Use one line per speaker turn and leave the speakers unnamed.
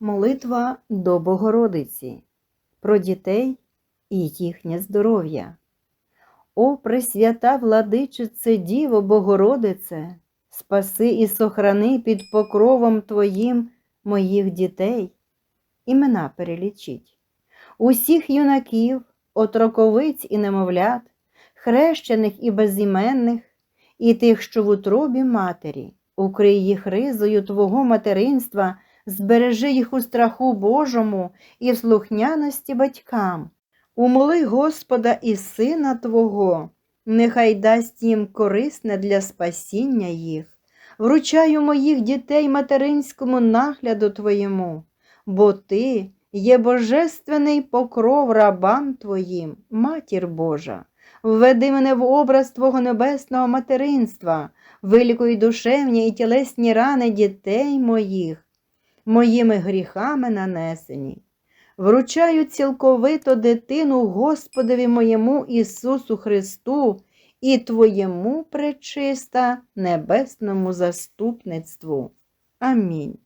Молитва до Богородиці про дітей і їхнє здоров'я. О, Пресвята владичице Діво Богородице, спаси і сохрани під покровом Твоїм моїх дітей. Імена перелічіть. Усіх юнаків, отроковиць і немовлят, хрещених і безіменних, і тих, що в утробі матері, укрий їх ризою Твого материнства, збережи їх у страху Божому і в слухняності батькам. Умоли Господа і Сина Твого, нехай дасть їм корисне для спасіння їх. Вручаю моїх дітей материнському нагляду Твоєму, бо Ти є божественний покров рабам Твоїм, матір Божа. Введи мене в образ Твого небесного материнства, вилікуй душевні і тілесні рани дітей моїх, моїми гріхами нанесені. Вручаю цілковито дитину Господові моєму Ісусу Христу і Твоєму пречиста небесному заступництву. Амінь.